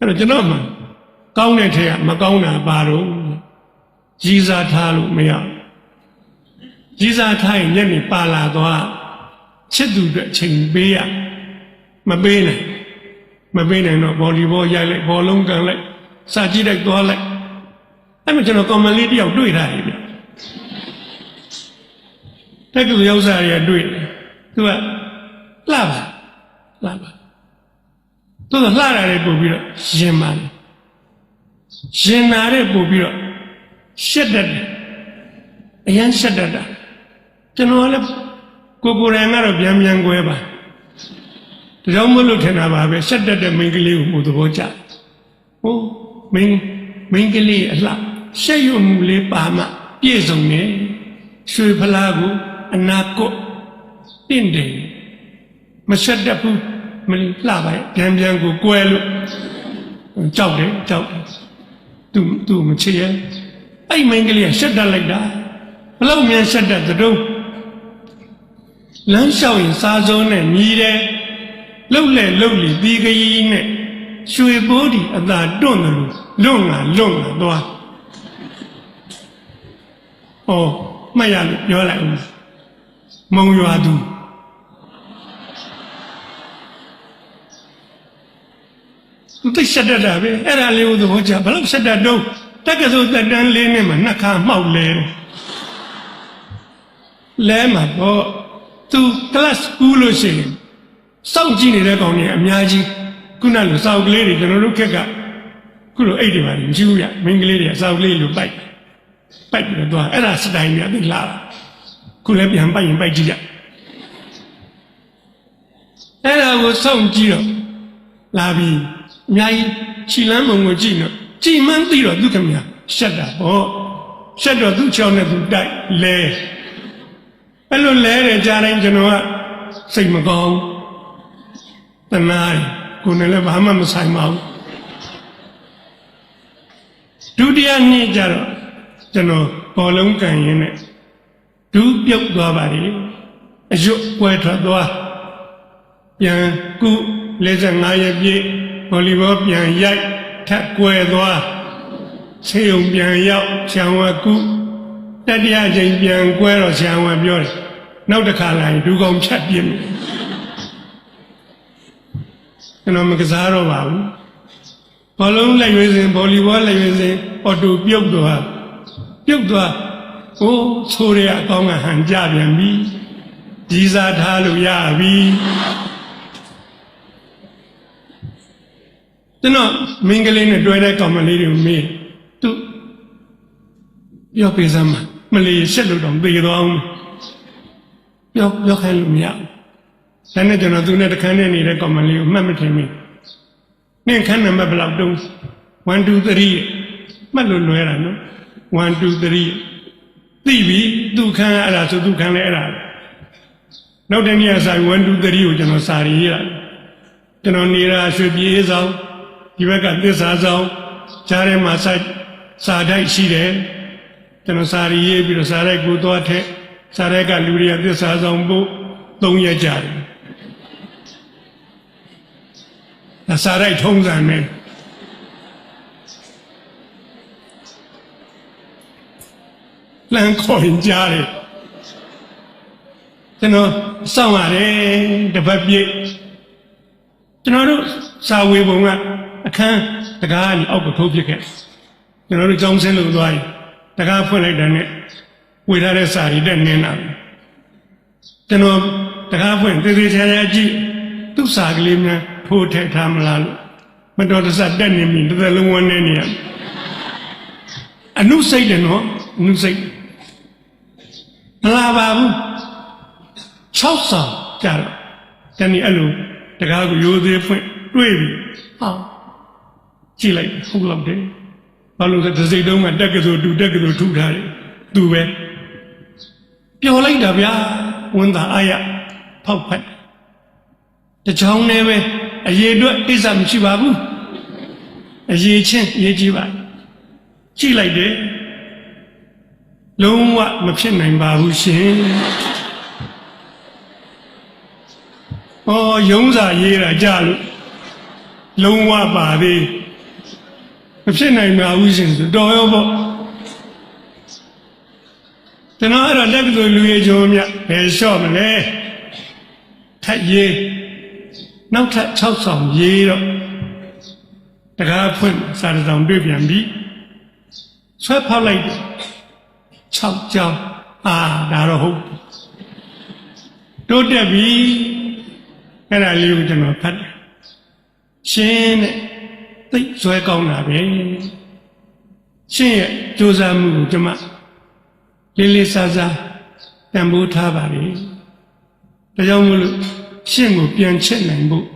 အဲ့တော့ကျွန်တော်မှကောင်းတဲ့ထဲကမကောင်းတာပါတော့ကြီးစားထားလို့မရဘူးကြီးစားထားရင်ညနေပါလာသွားချစ်သူအတွက်အချိန်ပေးရမပေးနိုင်မပေးနိုင်တော့ဘောလီဘောရိုက်လိုက်ဘောလုံးကန်လိုက်စာကြည့်လိုက်သွားလိုက်အဲ့မှာကျွန်တော်ကွန်မန်လေးတယောက်တွေ့ထားတယ်ဗျတက်ကလူရောက်စားရတွေ့တယ်သူကလှပါလှပါ သူကလှရတယ်ပို့ပြီးတော့ရင်ပါတယ်ရင်နာတဲ့ပို့ပြီးတော့ရှက်တတ်တယ်အရန်ရှက်တတ်တာကျွန်တော်လည်းကိုကိုယ်တိုင်ကတော့ပြန်ပြန်꿰ပါဒါကြောင့်မလို့ထင်တာပါပဲရှက်တတ်တဲ့မိန်းကလေးကိုမှုသဘောကျဟိုမင်းမိန်းကလေးအလှရှက်ရွံ့မှုလေးပါမှပြည့်စုံတယ်ရွှေဖလားကိုအနာကွတ်တင့်တယ်မရှက်တတ်ဘူး မလှပါရဲ့ပြန်ပြန်ကို꿰လို့ကြောက်တယ်ကြောက်တယ်သူသူမချစ်ရဲ့အဲ့မိန်းကလေးကရှက်တတ်လိုက်တာဘလောက်မြန်ရှက်တတ်သတုံးလမ်းလျှောက်ရင်စားစုံးနဲ့ညီးတယ်လှုပ်လေလှုပ်လီပြီးခရီးနဲ့ရွှေဘိုးဒီအသာတွန့်တယ်လို့လွန့်ငါလွန့်ငါသွားဟောမှတ်ရလို့ပြောလိုက်ဦးမုံရွာသူ သူသိရှက်တတ်တာပဲအဲ့ဒါလေးကိုသဘောကျဘယ်လောက်ရှက်တတ်တော့တက်ကစိုးတက်တန်းလေးနဲ့မှနှစ်ခါမှောက်လဲတယ်လဲမှာပေါ့သူ class ကူးလို့ရှိရင်စောင့်ကြည့်နေတဲ့ကောင်တွေအများကြီးခုနလိုစောက်ကလေးတွေကျွန်တော်တို့ခက်ကခုလိုအိတ်တွေပါမရှိဘူးရမိန်းကလေးတွေစောက်ကလေးလိုပိုက်ပိုက်ပြီးတော့အဲ့ဒါစတိုင်ပြသိလာခုလည်းပြန်ပိုက်ရင်ပိုက်ကြည့်ကြအဲ့ဒါကိုစောင့်ကြည့်တော့လာပြီး အများကြီးခြိလန်းမုံကိုကြည့်တော့ကြည်မှန်းသိတော့သူခင်ဗျာရှက်တာပေါ့ရှက်တော့သူ့ချောင်းနဲ့သူတိုက်လဲအဲ့လိုလဲတယ်ကြားတိုင်းကျွန်တော်ကစိတ်မကောင်းတနားကိုယ်နဲ့လည်းဘာမှမဆိုင်ပါဘူးဒုတိယနေ့ကျတော့ကျွန်တော်ဘောလုံးကန်ရင်းနဲ့ဒူးပြုတ်သွားပါလေအရွတ်ပွဲထွက်သွားပြန်ကု55ရက်ပြည့် ဗောလီဘောပြန်ရိုက်ထက်ကွယ်သွားဆေးရုံပြန်ရောက်ဆံဝကုတတိယချိန်ပြန်ကွဲတော့ဆံဝပြောတယ်နောက်တစ်ခါလာရင်ဒူကောင်ဖြတ်ပြင်းမယ်ကျွန်တော်မကစားတော့ပါဘူးဘောလုံးလက်ရွေးစဉ်ဗောလီဘောလက်ရွေးစဉ်အော်တိုပြုတ်သွားပြုတ်သွားဟိုးဆိုရအကောင်းကဟန်ကြပြန်ပြီကြီးစားထားလို့ရပြီ ကျွန်တော်မင်းကလေးနဲ့တွဲတဲ့ကောင်မလေးတွေကိုမေးသူပြောပေးစမ်းမမလေးရှက်လို့တော့သေသွားအောင်ပြောပြောခိုင်းလို့မရဘူးဒါနဲ့ကျွန်တော်သူနဲ့တခန်းနဲ့နေတဲ့ကောင်မလေးကိုမှတ်မထင်ဘူးနင့်ခန်းနံပါတ်ဘယ်လောက်တုံး1 2 3မှတ်လို့လွယ်တာနော်1 2 3သိပြီသူခန်းအဲ့ဒါဆိုသူခန်းလည်းအဲ့ဒါနောက်တနေ့ကစာ1 2 3ကိုကျွန်တော်စာရေးရတယ်ကျွန်တော်နေတာရွှေပြေးဆောင် ဒီဘက်ကသစ္စာဆောင်ကြားထဲမှာစာစာတိုက်ရှိတယ်ကျွန်တော်စာရေးပြီးတော့စာရိုက်ကိုသွားထက်စာရိုက်ကလူတွေကသစ္စာဆောင်ဖို့၃ရက်ကြာတယ်ဒါစာရိုက်ထုံးစံနဲ့လမ်းခေါ်ရင်ကြားတယ်ကျွန်တော်စောင့်ရတယ်တပတ်ပြည့်ကျွန်တော်တို့စာဝေပုံက အခန်းတကားကနေအောက်ကထိုးပြစ်ခဲ့ကျွန်တော်တို့ကြောင်းစင်းလို့သွားရင်တကားဖွင့်လိုက်တဲ့နဲ့ဝေထားတဲ့စာရီတက်နင်းလာတယ်ကျွန်တော်တကားဖွင့်သေသေးချာချာကြည့်သူ့စာကလေးများထိုးထည့်ထားမလားလို့မတော်တဆတက်နေပြီတစ်သက်လုံးဝန်းနေနေရအနုစိတ်တယ်နော်အနုစိတ်မလာပါဘူး6ဆောင်ကြတော့တနည်းအဲ့လိုတကားကိုရိုးသေးဖွင့်တွေ့ပြီဟော ကြည့်လိုက်ဟုတ်လောက်တယ်ဘာလို့လဲတစ်စိတ်တုံးကတက်ကစိုးတူတက်ကစိုးထူထားတယ်သူပဲပျော်လိုက်တာဗျာဝန်သာအာရဖောက်ဖက်တချောင်းနဲ့ပဲအရေးအတွက်အိစ္ဆာမရှိပါဘူးအရေးချင်းအရေးကြီးပါကြည့်လိုက်တယ်လုံးဝမဖြစ်နိုင်ပါဘူးရှင်။အော်ယုံစာရေးတာကြလို့လုံးဝပါသေး ဖြစ်နိုင်မှာဘူးရှင်ဆိုတော်ရောပေါ့ကျွန်တော်အဲ့တော့လက်ကတူလူရဲ့ဂျုံမြဘယ်လျှော့မလဲထက်ရေးနောက်ထပ်6ဆောင်ရေးတော့တကားဖွင့်စာတစ်ဆောင်တွေ့ပြန်ပြီဆွဲဖောက်လိုက်တယ်6ကြောင်းအာဒါတော့ဟုတ်တိုးတက်ပြီအဲ့ဒါလေးကိုကျွန်တော်ဖတ်တယ်ရှင်းတဲ့ သိဆွဲကောင်းတာပဲရှင်းရဲ့စူးစမ်းမှုကိုကျွန်မလေးလေးစားစားတန်ဖိုးထားပါလေဒါကြောင့်မို့လို့ရှင်းကိုပြန်ချက်နိုင်ဖို့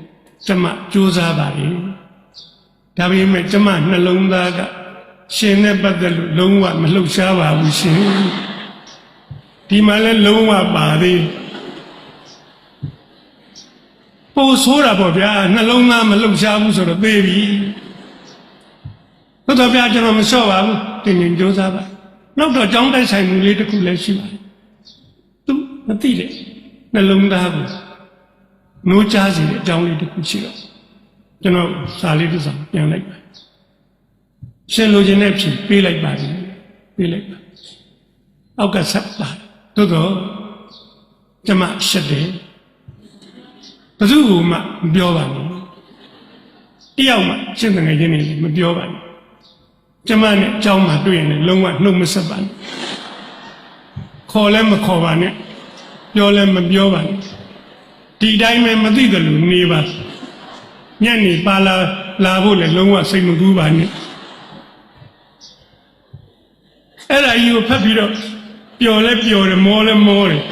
ကျွန်မစူးစမ်းပါလေဒါပေမဲ့ကျွန်မနှလုံးသားကရှင်နဲ့ပတ်သက်လို့လုံးဝမလှုပ်ရှားပါဘူးရှင်ဒီမှာလဲလုံးဝပါသေးပိုဆိုးတာပေါ့ဗျာနှလုံးသားမလှုပ်ရှားဘူးဆိုတော့သေးပြီ ဘုရားဗျာကျွန်တော်မလျှော့ပါဘူးတင်ရင်ကြိုးစားပါနောက်တော့ကြောင်းတိုက်ဆိုင်မှုလေးတစ်ခုလည်းရှိပါတယ်သူမသိတဲ့နှလုံးသားကိုနိုးကြားစေတဲ့အကြောင်းလေးတစ်ခုရှိတော့ကျွန်တော်စာလေးတစ်စောင်ပြန်လိုက်ပါရှင်လိုချင်တဲ့ဖြေပေးလိုက်ပါပြီပေးလိုက်ပါအောက်ကဆက်ပါသို့တော့ကျမရှက်တယ်ဘယ်သူ့ကိုမှမပြောပါဘူးတယောက်မှရှင်းတဲ့ငယ်ချင်းတွေမပြောပါဘူး ကျမနဲ့အကြောင်းမှတွေ့ရင်လုံးဝနှုတ်မဆက်ပါနဲ့ခေါ်လဲမခေါ်ပါနဲ့ပြောလဲမပြောပါနဲ့ဒီတိုင်းပဲမသိတယ်လို့နေပါညနေပါလာလာဖို့လည်းလုံးဝစိတ်မကူးပါနဲ့အဲ့ဒါကြီးကိုဖတ်ပြီးတော့ပျော်လဲပျော်တယ်မောလဲမောတယ်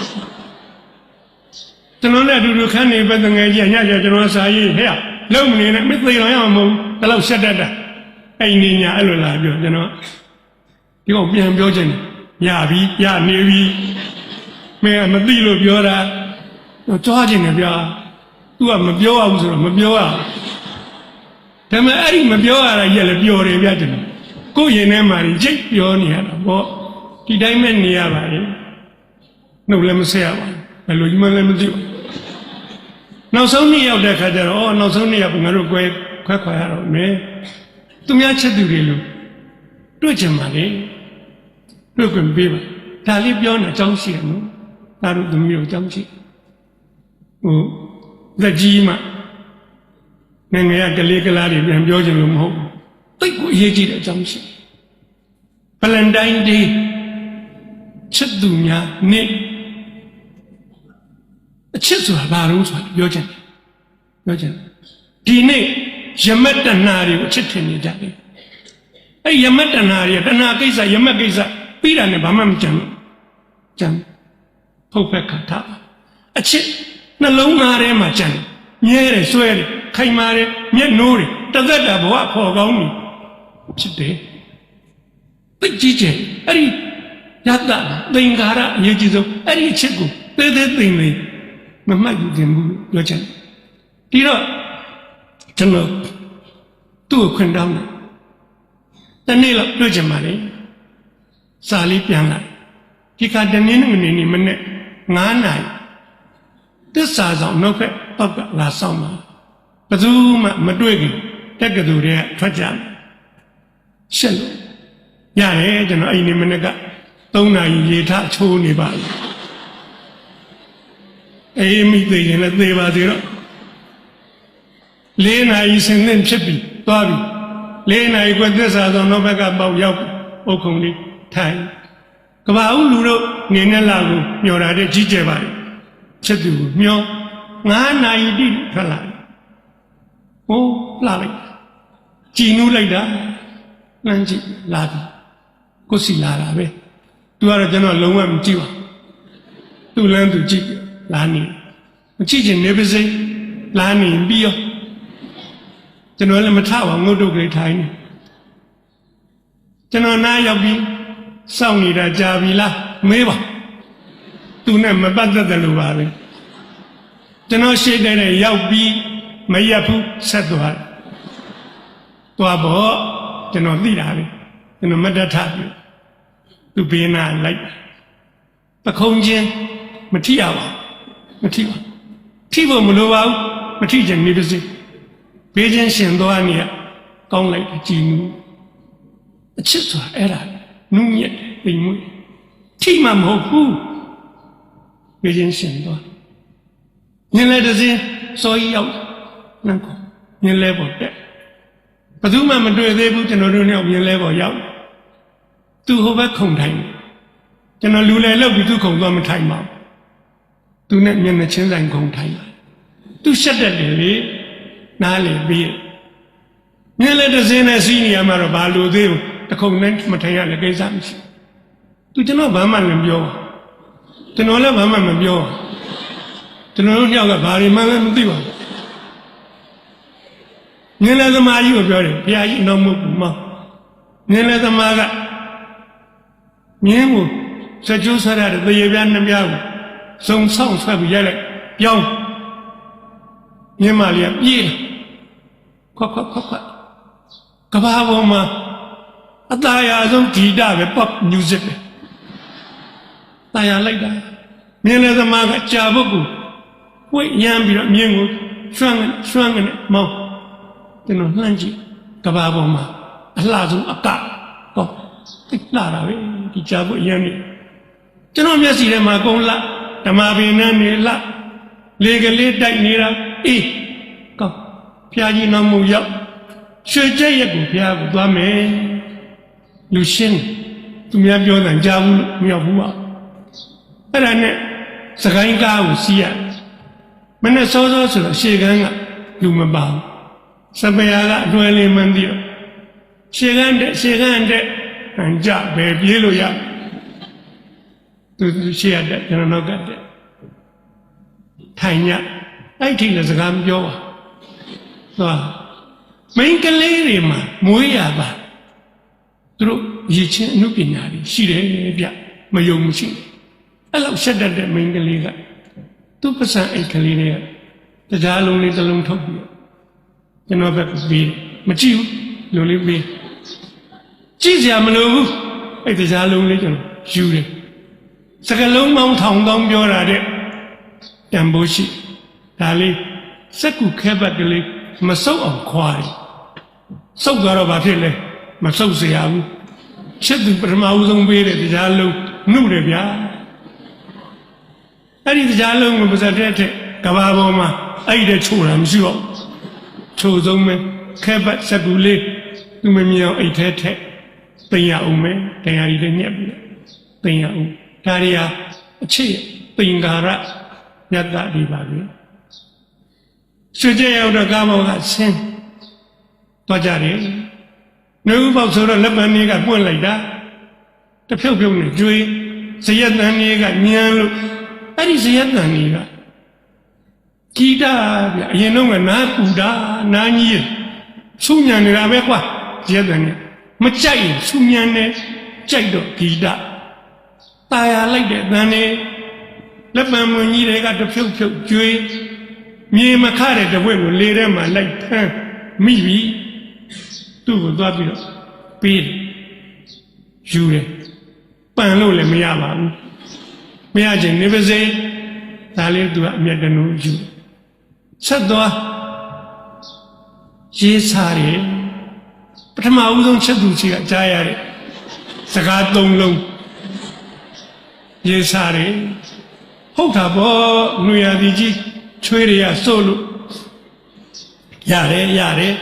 ကျွန်တော်လည်းအတူတူခန်းနေပဲငယ်ကြီးညကျကျွန်တော်စာရေးဟဲ့လုံမနေနဲ့မသိတော့ရမှာမဟုတ်ဘူးဒါတော့ဆက်တတ်တာ အဲ့နေညာအဲ့လိုလာပြောကျွန်တော်ဒီကောင်ပြန်ပြောချင်တယ်ရပြီရနေပြီမင်းကမသိလို့ပြောတာတော့ကြွားချင်တယ်ဗျာ तू ကမပြောရဘူးဆိုတော့မပြောရဒါပေမဲ့အဲ့ဒီမပြောရတာရက်လည်းပျော်တယ်ဗျာကျွန်တော်ကိုယ့်ရင်ထဲမှာကြိတ်ပြောနေရတာပေါ့ဒီတိုင်းပဲနေရပါလေနှုတ်လည်းမဆက်ရပါဘူးဘယ်လိုကြီးမှလည်းမသိဘူးနောက်ဆုံးနေ့ရောက်တဲ့ခါကျတော့အော်နောက်ဆုံးနေ့ရောက်ငါတို့ကွဲခွဲခွာရတော့မယ် သူများချက်သူတွေလို့တွေ့ကြမှာလေတွေ့ခွင့်ပေးပါဒါလေးပြောနေအကြောင်းရှိတယ်နော်ဒါတို့သမီးတို့အကြောင်းရှိဟိုသက်ကြီးမှငယ်ငယ်ကကလေးကလားတွေပြန်ပြောချင်လို့မဟုတ်ဘူးတိတ်ကိုအရေးကြီးတဲ့အကြောင်းရှိဗလန်တိုင်းဒေးချစ်သူများနေ့အချစ်ဆိုတာဘာလို့ဆိုတာပြောချင်တယ်ပြောချင်တယ်ဒီနေ့ ယမတ်တဏှာတွေကိုအချစ်ထင်နေကြတယ်အဲ့ယမတ်တဏှာတွေတဏှာကိစ္စယမတ်ကိစ္စပြီးတာနဲ့ဘာမှမကြမ်းဘူးကြမ်းဖုတ်ဖက်ခါထားအချစ်နှလုံးသားထဲမှာကြမ်းမြဲတယ်ဆွဲတယ်ခိုင်မာတယ်မျက်နှိုးတယ်တသက်တာဘဝဖော်ကောင်းပြီဖြစ်တယ်သိကြည့်ချင်အဲ့ဒီယတ္တသင်္ကာရအရေးကြီးဆုံးအဲ့ဒီအချစ်ကိုသေးသေးသိမ့်လေးမမှတ်ယူခင်ဘူးပြောချင်ဒီတော့ ကျွန်တော်သူ့ကိုခွင့်တောင်းတယ်တနေ့လောက်တွေ့ကြမှာလေစာလေးပြန်လာဒီခါတနေ့နဲ့နေ့နေ့မနေ့9နာရီသစ္စာဆောင်နောက်ဖက်ပောက်ကလာဆောင်ပါဘယ်သူမှမတွေ့ခင်တက်ကတူတွေကထွက်ကြတယ်ရှက်လို့ရတယ်ကျွန်တော်အဲ့ဒီမနေ့က3နာရီရေထချိုးနေပါပြီအေးမိသေးရင်လည်းသေပါသေးတော့ လေးနာရီဆင်းသင့်ဖြစ်ပြီသွားပြီလေးနာရီကွသစ္စာဆောင်နောက်ဘက်ကပေါက်ရောက်အုတ်ခုံလေးထိုင်ကဘာဦးလူတို့နေနဲ့လာကိုမျောတာတဲ့ကြီးကျယ်ပါလေချက်သူကိုမျော9နာရီတိထွက်လာဟိုးလာလိုက်ကြည်နူးလိုက်တာလမ်းကြည့်လာပြီကိုစီလာတာပဲသူကတော့ကျွန်တော်လုံးဝမကြည့်ပါသူ့လမ်းသူကြည့်လာနေမကြည့်ချင်နေပါစေလာနေပြီးရော ကျွန်တော်လည်းမထပါငုတ်တုတ်ကလေးထိုင်နေကျွန်တော်နားရောက်ပြီးစောင့်နေတာကြာပြီလားမေးပါသူနဲ့မပတ်သက်တယ်လို့ပါပဲကျွန်တော်ရှေ့တဲ့ရောက်ပြီးမရက်ဘူးဆက်သွားတယ်သွားပေါ့ကျွန်တော်သိတာပဲကျွန်တော်မတတ်ထပြီသူဘေးနာလိုက်ပခုံးချင်းမထိရပါမထိပါထိဖို့မလိုပါဘူးမထိချင်နေပါစေ ဘေးချင်းရှင်သွားနေရကောင်းလိုက်ကြည်နူးအချစ်ဆိုတာအဲ့ဒါနုညက်တယ်ပိန်မွေ့ထိမှမဟုတ်ဘူးဝိဇင်းရှင်သွားညင်လဲတစ်စင်းစောကြီးရောက်နန်းကောညင်လဲပေါ်တက်ဘယ်သူမှမတွေ့သေးဘူးကျွန်တော်တို့နဲ့ညင်လဲပေါ်ရောက်သူဟိုဘက်ခုံထိုင်တယ်ကျွန်တော်လူလဲလောက်ပြီးသူခုံသွားမထိုင်ပါဘူးသူနဲ့မျက်နှာချင်းဆိုင်ခုံထိုင်တယ်သူရှက်တက်တယ်လေ နားလေပြီးညင်လဲတစ်စင်းနဲ့စီးနေရမှာတော့ဘာလို့သေးဘူးတခုံနဲ့မထိုင်ရလည်းကိစ္စမရှိသူကျွန်တော်ဘာမှလည်းပြောပါကျွန်တော်လည်းဘာမှမပြောပါကျွန်တော်တို့ညောက်ကဘာတွေမှလည်းမသိပါဘူးငင်းလဲသမားကြီးကိုပြောတယ်ဘုရားကြီးတော့မဟုတ်ဘူးမငင်းလဲသမားကမြင်းကိုစကြိုးဆွဲရတဲ့သေရပြနှပြားကိုစုံဆောင်ဆွဲပြီးရိုက်လိုက်ပြောင်းမြင်းမလေးကပြေး ခွက်ခွက်ခွက်ခွက်ကဘာပေါ်မှာအသားရဆုံးဂီတပဲ pop music ပဲတာယာလိုက်တာမြင်းလဲသမားကကြာဘုတ်ကိုဝိတ်ရမ်းပြီးတော့မြင်းကိုရွှမ်းရွှမ်းနဲ့မောင်းကျွန်တော်လှမ်းကြည့်ကဘာပေါ်မှာအလှဆုံးအကဟောတိတ်လာတာပဲဒီကြာဘုတ်ရမ်းနေကျွန်တော်မျက်စိထဲမှာကုန်းလာဓမ္မပင်နဲ့နေလာလေကလေးတိုက်နေတာအေးကော င်းဖျားကြီးနောက်မှုရောက်ရွှေကျက်ရက်ကိုဖျားကိုသွားမယ်လူရှင်းသူများပြောတယ်ကြားဘူးလို့မရောက်ဘူးပါအဲ့ဒါနဲ့စကိုင်းကားကိုစီးရမနဲ့စောစောဆိုတော့ရှေကန်းကလူမပါဘူးစပယ်ကအတွဲလေးမှန်းပြီးတော့ရှေကန်းတဲ့ရှေကန်းတဲ့အန်ကြပဲပြေးလို့ရသူသူရှေရတဲ့ကျွန်တော်နောက်ကတဲ့ထိုင်ညအဲ့ထိလည်းစကားမပြောပါ သွားမိန်းကလေးတွေမှာမွေးရပါသူတို့ရည်ချင်းအမှုပညာတွေရှိတယ်ဗျမယုံမရှိအဲ့လောက်ရှက်တတ်တဲ့မိန်းကလေးကသူ့ပစံအိတ်ကလေးတွေကတရားလုံးလေးတစ်လုံးထုတ်ပြီးကျွန်တော်ဘက်ကပြီးမကြည့်ဘူးလူလေးပြီးကြည့်စရာမလိုဘူးအဲ့တရားလုံးလေးကျွန်တော်ယူတယ်စကလုံးမောင်းထောင်တောင်းပြောတာတဲ့တန်ဖိုးရှိဒါလေးစက်ကူခဲဘက်ကလေး မဆုပ်အောင်ခွာတယ်ဆုပ်သွားတော့ဘာဖြစ်လဲမဆုပ်เสียဘူးချစ်သူပထမဦးဆုံးပေးတဲ့တရားလုံးနှုတယ်ဗျာအဲ့ဒီတရားလုံးကိုပါဇက်တဲ့တဲ့ကဘာပေါ်မှာအဲ့ဒီချိုးတာမရှိတော့ချိုးဆုံးပဲခဲဘက်စကူလေးသူမမြင်အောင်အိတ်ထဲထက်တင်ရအောင်မယ်တရားကြီးလည်းညက်ပြီးတင်ရအောင်ဒါရီဟာအချစ်ပင်္ဂါရညတ်တာဒီပါပဲ ဆွေကြရောက်တော့ကားမောင်ကဆင်းသွားကြတယ်နှုတ်ပေါက်ဆိုတော့လက်ပံကြီးကပွင့်လိုက်တာတဖြုတ်ဖြုတ်နဲ့ကျွေးဇယက်တန်ကြီးကညံလို့အဲ့ဒီဇယက်တန်ကြီးကကြီးတာဗျအရင်တော့ကနားပူတာနားကြီးဆူညံနေတာပဲကွာဇယက်တန်ကြီးမကြိုက်ရင်ဆူညံနေကြိုက်တော့ဂီတตายာလိုက်တဲ့တန်နေလက်ပံမွန်ကြီးတွေကတဖြုတ်ဖြုတ်ကျွေး မြေမခတဲ့တဝက်ကိုလေထဲမှာလိုက်ထမ်းမိပြီသူ့ကိုသွားပြီးတော့ပေးတယ်ယူတယ်ပန်လို့လည်းမရပါဘူးမရချင်နေပါစေဒါလေးသူကအမျက်တနူးယူဆက်သွားရေးစားတယ်ပထမဦးဆုံးချက်သူစီကကြားရတဲ့စကားသုံးလုံးရေးစားတယ်ဟုတ်တာပေါ့လူရသည်ကြီး ချွေးတွေကစိုးလို့ရတယ်ရတယ်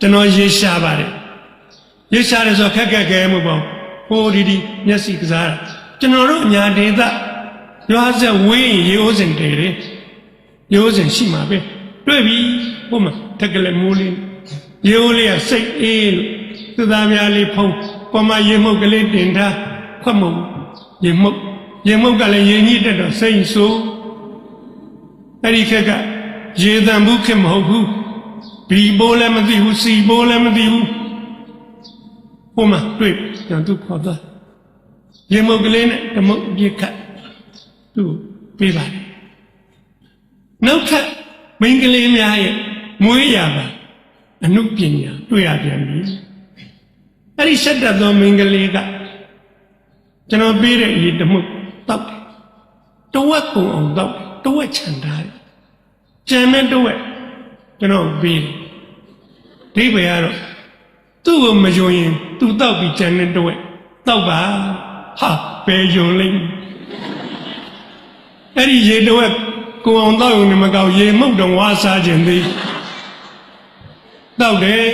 ကျွန်တော်ရေရှားပါတယ်ရေရှားတယ်ဆိုခက်ခက်ခဲမှုပေါ့ဟိုဒီဒီမျက်စိကစားတာကျွန်တော်တို့အညာဒေသရွာဆက်ဝေးရင်ရေအိုးစင်တယ်လေရေအိုးစင်ရှိမှာပဲတွေ့ပြီဟိုမှာတက်ကလေးမိုးလေးရေအိုးလေးကစိတ်အေးလို့သူသားများလေးဖုံးပေါ်မှာရေမှုတ်ကလေးတင်ထားခွက်မုံရေမှုတ်ရေမှုတ်ကလည်းရေညှိတက်တော့စိတ်ဆိုး အဲ့ဒီခက်ကရေတန်ဘူးခင်မဟုတ်ဘူးဘီဘိုးလည်းမသိဘူးစီဘိုးလည်းမသိဘူးဟိုမှာတွေ့ပြန်သူခေါ်သွားရေမုတ်ကလေးနဲ့ဓမုတ်ပြစ်ခတ်သူ့ပေးပါတယ်နောက်ထပ်မိန်းကလေးများရဲ့မွေးရပါအနုပညာတွေ့ရပြန်ပြီအဲ့ဒီဆက်တတ်သောမိန်းကလေးကကျွန်တော်ပေးတဲ့အရေးဓမုတ်တောက်တယ်တဝက်ကုန်အောင်တောက်တယ် တဝက်ချန်ထားတယ်ကြံတဲ့တဝက်ကျွန်တော်ပေးတယ်ဒိဗေကတော့သူ့ကိုမယုံရင်သူတောက်ပြီးကြံတဲ့တော့တောက်ပါဟာပဲယုံလိမ့်အဲ့ဒီရေတော့ကိုအောင်တောက်ရုံနဲ့မကောက်ရေမှုတ်တော့ဝါစားခြင်းသေးတောက်တယ်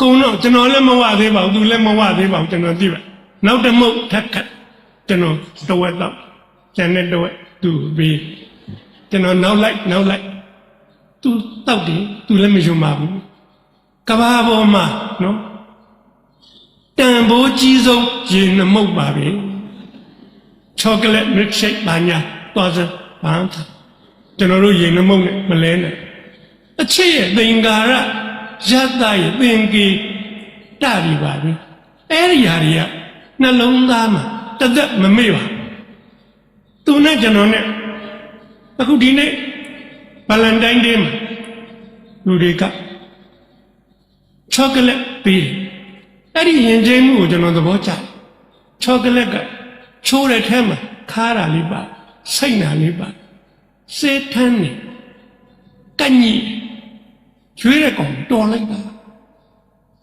ကုံတော့ကျွန်တော်လည်းမဝသေးပါဘူးသူလည်းမဝသေးပါဘူးကျွန်တော်သိပါနောက်တစ်မှုတ်ထက်ခတ် ကျွန်တော်တော့တော့ကျန်တဲ့တော့သူပြီးကျွန်တော်နောက်လိုက်နောက်လိုက်သူတောက်တယ်သူလည်းမယုံပါဘူးကဘာပေါ်မှာနော်တန်ဖိုးကြီးဆုံးရေနှမုတ်ပါပဲချောကလက်မစ်ရှိတ်ပါညာသွားစမ်းဘာသာကျွန်တော်တို့ရေနှမုတ်နဲ့မလဲနဲ့အချစ်ရဲ့သင်္ကာရရတ္တရဲ့သင်္ကေတပြီပါပဲအဲ့ဒီဟာတွေကနှလုံးသားမှာ တသက်မမေ့ပါသူနဲ့ကျွန်တော်နဲ့အခုဒီနေ့ဗလန်တိုင်းဒေးမှာလူတွေကချောကလက်ပေးတယ်အဲ့ဒီရင်ကျိမှုကိုကျွန်တော်သဘောကျတယ်ချောကလက်ကချိုးတဲ့ထဲမှာခါတာလေးပါစိတ်နာလေးပါစေးထမ်းနေကညိကျွေးတဲ့ကောင်တော်လိုက်ပါ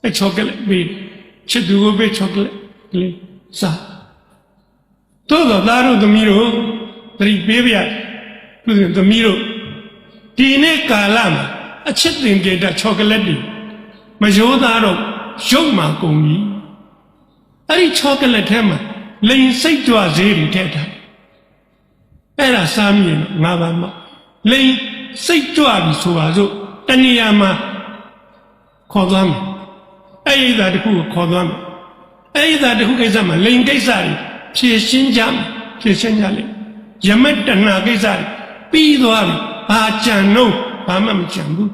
အဲ့ချောကလက်ပေးချစ်သူကိုပေးချောကလက်ကလေးစား တို့တော့သားတို့သမီးတို့သတိပေးပြသူသမီးတို့ဒီနေ့ကာလမှာအချစ်တင်ကြတဲ့ချောကလက်တွေမရိုးသားတော့ရုပ်မှကုန်ပြီအဲ့ဒီချောကလက်ထဲမှာလိန်စိတ်ကြွဈေးတွေထည့်ထားအဲ့ဒါစားမြင်ငါးပါးမလိန်စိတ်ကြွပြီဆိုပါစို့တဏှာမှာခေါ်သွားမယ်အဲ့ဒီသာတခုကိုခေါ်သွားမယ်အဲ့ဒီသာတခုကိစ္စမှာလိန်ကိစ္စတွေ ဖြည့်ရှင်းကြမယ်ဖြည့်ရှင်းကြလိမ့်ယမတဏှာကိစ္စတွေပြီးသွားပြီဘာကြံတော့ဘာမှမကြံဘူး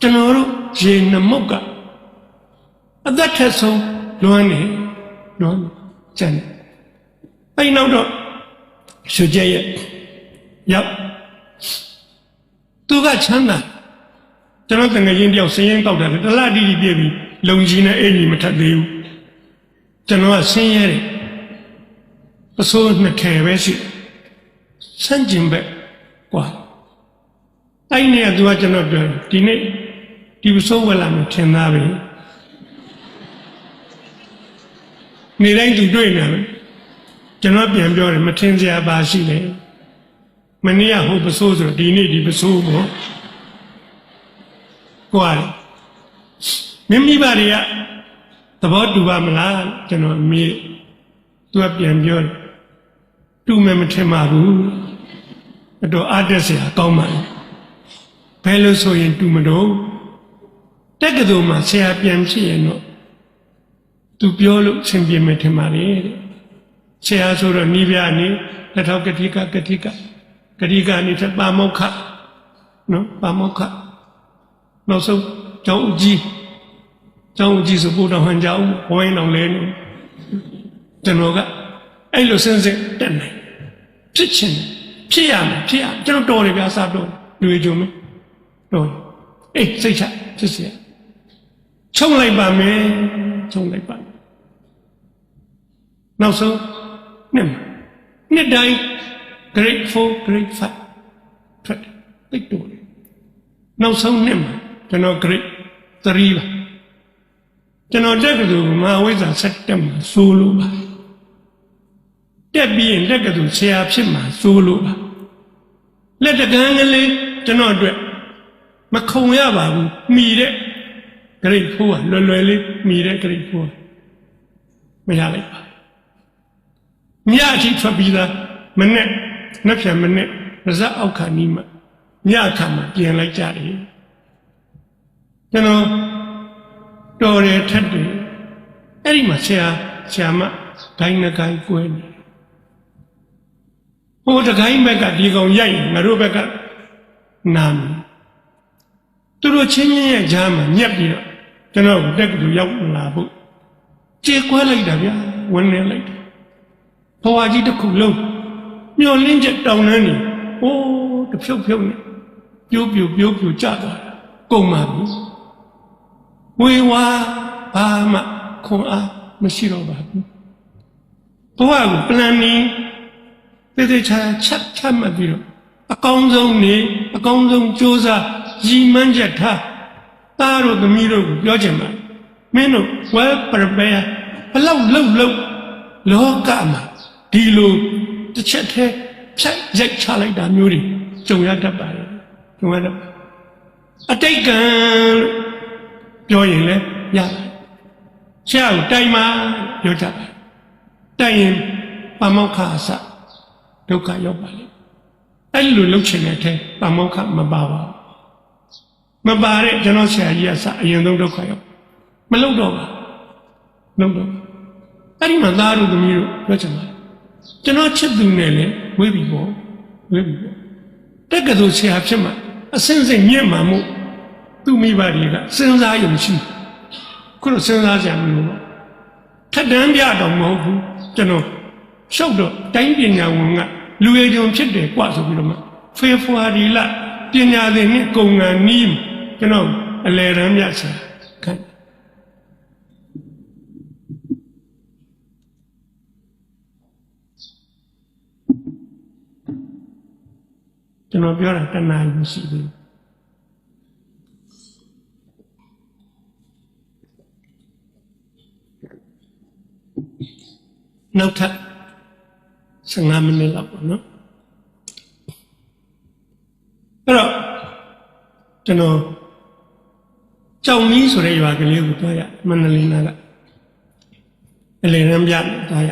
ကျွန်တော်တို့ရေနမုတ်ကအသက်ထက်ဆုံးလွမ်းနေလွမ်းကြံတယ်အဲ့နောက်တော့ရွှေကျက်ရဲ့ရောက်သူကချမ်းသာကျွန်တော်တငယ်ချင်းတယောက်စင်းရင်ကောက်တယ်တလားတီတီပြည့်ပြီးလုံကြီးနဲ့အင်ကြီးမထက်သေးဘူးကျွန်တော်ကဆင်းရဲတယ် အစိုးနှစ်ထည်ပဲရှိစန့်ကျင်ဘက်กว่าအဲ့နေကသူကကျွန်တော်ပြောဒီနေ့ဒီပစိုးဝက်လာမှထင်သားပဲနေတိုင်းသူတွေ့နေတယ်ကျွန်တော်ပြန်ပြောတယ်မထင်စရာပါရှိလေမနေ့ကဟိုပစိုးဆိုဒီနေ့ဒီပစိုးပေါ့ကိုယ်မိမိပါတွေကသဘောတူပါမလားကျွန်တော်မေးသူကပြန်ပြောတယ် တူမယ်မထင်ပါဘူးအတော်အားတက်စရာကောင်းပါလေဘယ်လိုဆိုရင်တူမတော့တက်ကတူမှာဆရာပြန်ဖြစ်ရင်တော့သူပြောလို့အဆင်ပြေမယ်ထင်ပါလေတဲ့ဆရာဆိုတော့နိဗျာနေလက်ထောက်ကတိကကတိကကတိကနေထပါမောက္ခနော်ပါမောက္ခနောက်ဆုံးကျောင်းဦးကြီးကျောင်းဦးကြီးဆိုဘုရားဟန်ကြောင်းဝိုင်းတော်လဲနေကျွန်တော်က အဲ့လိုစဉ်းစဉ်တက်နိုင်ဖြစ်ချင်ဖြစ်ရမယ်ဖြစ်ရကျွန်တော်တော်တယ်ဗျာစတော့တွေ့ကြုံမယ်တော်အေးစိတ်ချဖြစ်စီချုံလိုက်ပါမယ်ချုံလိုက်ပါနောက်ဆုံးနှစ်နှစ်တိုင်း grade 4 grade 5ထွက်တိတ်တော်တယ်နောက်ဆုံးနှစ်မှာကျွန်တော် grade 3ပါကျွန်တော်တက်ကတူမဟာဝိဇ္ဇာ7တက်မှာစိုးလို့ပါ တက်ပြီးရင်လက်ကတူဆရာဖြစ်မှာစိုးလို့ပါလက်တကန်းကလေးကျွန်တော်အတွက်မခုံရပါဘူးမိတဲ့ဂရိတ်ဖိုးကလွယ်လွယ်လေးမိတဲ့ဂရိတ်ဖိုးမရလိုက်ပါညအထိထွက်ပြီးသားမနဲ့နှက်ဖြံမနဲ့ပါဇက်အောက်ခါနီးမှညအခါမှပြင်လိုက်ကြတယ်ကျွန်တော်တော်တယ်ထက်တယ်အဲ့ဒီမှာဆရာဆရာမဂိုင်းနှကိုင်းကွဲနေ ဟိုတကိုင်းဘက်ကဒီကောင်ရိုက်ငါတို့ဘက်ကနာမယ်သူတို့ချင်းချင်းရဲ့ကြားမှာညက်ပြီးတော့ကျွန်တော်တက်ကတူရောက်လာဖို့ကြေကွဲလိုက်တာဗျာဝင်နေလိုက်တယ်ဘဝကြီးတစ်ခုလုံးမျောလင်းချက်တောင်းနှန်းနေအိုးတဖြုတ်ဖြုတ်နေပြိုးပြိုးပြိုးပြိုးကြသွားတာကုန်ပါပြီဝေဝါဘာမှခွန်အားမရှိတော့ပါဘူးဘဝကို planning သေသေးချာချက်ချက်မှတ်ပြီးတော့အကောင်းဆုံးနေအကောင်းဆုံးစ조사ရည်မှန်းချက်ထားသားတို့သမီးတို့ကိုပြောချင်ပါတယ်မင်းတို့ well prepare ဘလောက်လှုပ်လှုပ်လောကမှာဒီလိုတစ်ချက်တည်းဖြတ်ရိုက်ချလိုက်တာမျိုးတွေကြုံရတတ်ပါတယ်ကြုံရတတ်ပါတယ်အတိတ်ကံလို့ပြောရင်လည်းရတယ်ဆရာကိုတိုင်မှာပြောတတ်တယ်တိုင်ရင်ပမောက္ခအစ ဒုက္ခရောက်ပါလေအဲ့လိုလှုပ်ချင်တဲ့အထဲပမောက္ခမပါပါဘူးမပါတဲ့ကျွန်တော်ဆရာကြီးကစအရင်ဆုံးဒုက္ခရောက်မလှုပ်တော့ပါလှုပ်တော့အဲ့ဒီမှာသားတို့သမီးတို့ပြောချင်ပါတယ်ကျွန်တော်ချစ်သူနဲ့လည်းဝေးပြီပေါ့ဝေးပြီပေါ့တက်ကတူဆရာဖြစ်မှာအစင်းစင်းညံ့မှာမို့သူမိဘတွေကစဉ်းစားရုံရှိခုတော့စဉ်းစားကြမလို့ပေါ့ထက်တန်းပြတော့မဟုတ်ဘူးကျွန်တော်ရှောက်တော့တိုင်းပညာဝန်က လူရည်ကြုံဖြစ်တယ်กว่าဆိုပြီးတော့မှဖေဖော်ဝါရီလပညာသင်နဲ့ကုံငံနီးကျွန်တော်အလဲရန်မြတ်ဆရာခန့် ကျွန်တော်ပြောတာတဏှာယူရှိသေးတယ်နောက်ထပ် 15မိနစ်လောက်ပေါ့နော်အဲ့တော့ကျွန်တော်ကြောင်မီးဆိုတဲ့ရွာကလေးကိုတွားရမန္တလေးနာကအလေရန်ပြတွားရ